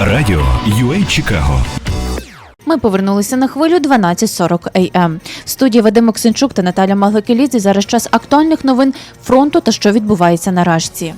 Радіо UA Чикаго. Ми повернулися на хвилю 12.40 АМ. В студії Вадим Оксенчук та Наталя Маглакелідзі. зараз час актуальних новин фронту та що відбувається на Рашці.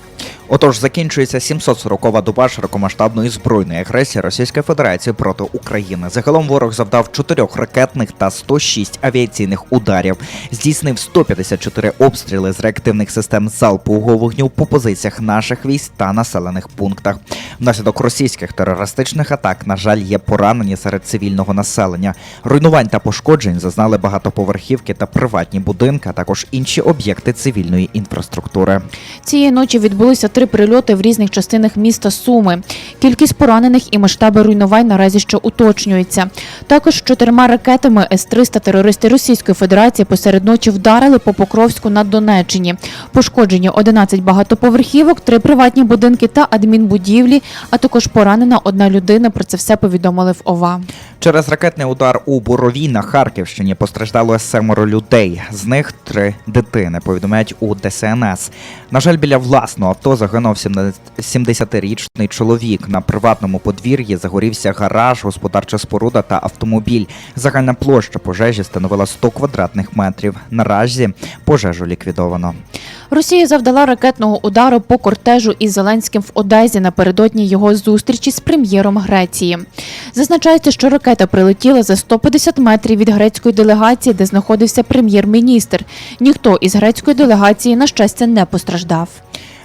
Отож, закінчується 740-ва доба широкомасштабної збройної агресії Російської Федерації проти України. Загалом ворог завдав 4 ракетних та 106 авіаційних ударів, здійснив 154 обстріли з реактивних систем залпового вогню по позиціях наших військ та населених пунктах. Внаслідок російських терористичних атак, на жаль, є поранені серед цивільного населення. Руйнувань та пошкоджень зазнали багатоповерхівки та приватні будинки, а також інші об'єкти цивільної інфраструктури. Цієї ночі відбулися три прильоти в різних частинах міста Суми. Кількість поранених і масштаби руйнувань наразі ще уточнюються. Також чотирма ракетами С-300 терористи Російської Федерації посеред ночі вдарили по Покровську на Донеччині. Пошкоджені 11 багатоповерхівок, три приватні будинки та адмінбудівлі, а також поранена одна людина. Про це все повідомили в ОВА. Через ракетний удар у Боровій на Харківщині постраждало семеро людей. З них три дитини. Повідомляють у ДСНС. На жаль, біля власного авто загинув 70-річний чоловік. На приватному подвір'ї загорівся гараж, господарча споруда та автомобіль. Загальна площа пожежі становила 100 квадратних метрів. Наразі пожежу ліквідовано. Росія завдала ракетного удару по кортежу із Зеленським в Одезі напередодні його зустрічі з прем'єром Греції. Зазначається, що ракета прилетіла за 150 метрів від грецької делегації, де знаходився прем'єр-міністр. Ніхто із грецької делегації, на щастя, не постраждав.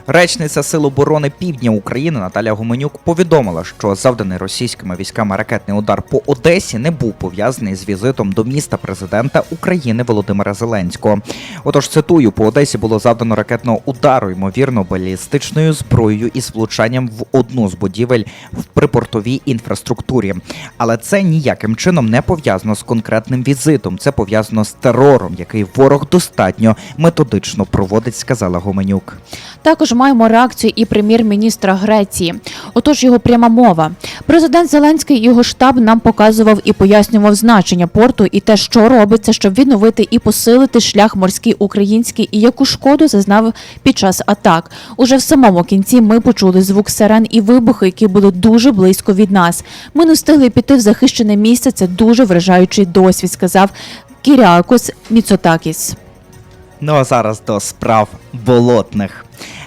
Речниця Сил оборони Півдня України Наталя Гуменюк повідомила, що завданий російськими військами ракетний удар по Одесі не був пов'язаний з візитом до міста президента України Володимира Зеленського. Отож, цитую, по Одесі було завдано ракетного удару, ймовірно, балістичною зброєю із влучанням в одну з будівель в припортовій інфраструктурі. Але це ніяким чином не пов'язано з конкретним візитом. Це пов'язано з терором, який ворог достатньо методично проводить, сказала Гуменюк. Також маємо реакцію і прем'єр-міністра Греції. Отож, його пряма мова. Президент Зеленський і його штаб нам показував і пояснював значення порту і те, що робиться, щоб відновити і посилити шлях морський український, і яку шкоду зазнав під час атак. Уже в самому кінці ми почули звук сирен і вибухи, які були дуже близько від нас. Ми не встигли піти в захищене місце. Це дуже вражаючий досвід, сказав Кіріакос Міцотакіс. Ну а зараз до справ болотних.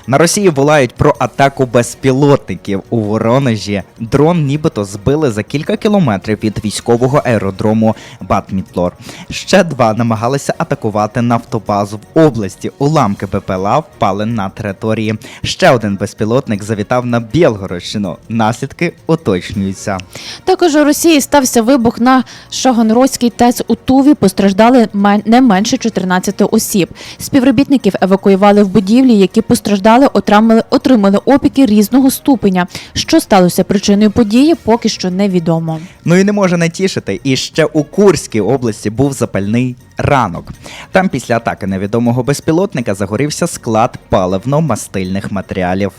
На Росії волають про атаку безпілотників у Воронежі. Дрон нібито збили за кілька кілометрів від військового аеродрому Батмітлор. Ще два намагалися атакувати нафтобазу в області. Уламки БПЛА впали на території. Ще один безпілотник завітав на Білгородщину. Наслідки уточнюються. Також у Росії стався вибух на Шагонрозький ТЕЦ у Туві. Постраждали не менше 14 осіб. Співробітників евакуювали в будівлі, які постраждали, отримали, отримали опіки різного ступеня. Що сталося причиною події, поки що невідомо. Ну і не може не тішити. І ще у Курській області був запальний ранок. Там після атаки невідомого безпілотника загорівся склад паливно-мастильних матеріалів.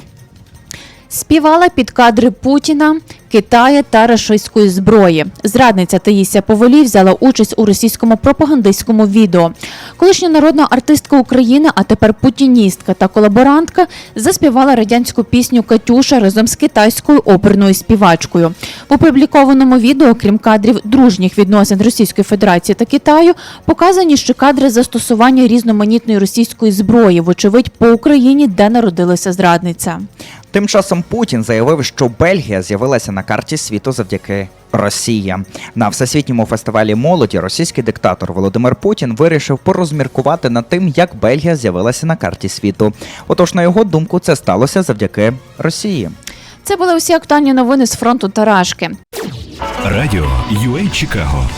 Співала під кадри Путіна, Китая та рашистської зброї. Зрадниця Таїсія Поволій взяла участь у російському пропагандистському відео. Колишня народна артистка України, а тепер путіністка та колаборантка, заспівала радянську пісню Катюша разом з китайською оперною співачкою. В опублікованому відео, крім кадрів дружніх відносин Російської Федерації та Китаю, показані ще кадри застосування різноманітної російської зброї, вочевидь по Україні, де народилася зрадниця. Тим часом Путін заявив, що Бельгія з'явилася на карті світу завдяки Росії. На всесвітньому фестивалі молоді російський диктатор Володимир Путін вирішив порозміркувати над тим, як Бельгія з'явилася на карті світу. Отож, на його думку, це сталося завдяки Росії. Це були всі актуальні новини з фронту Тарашки. Радіо UA Чикаго.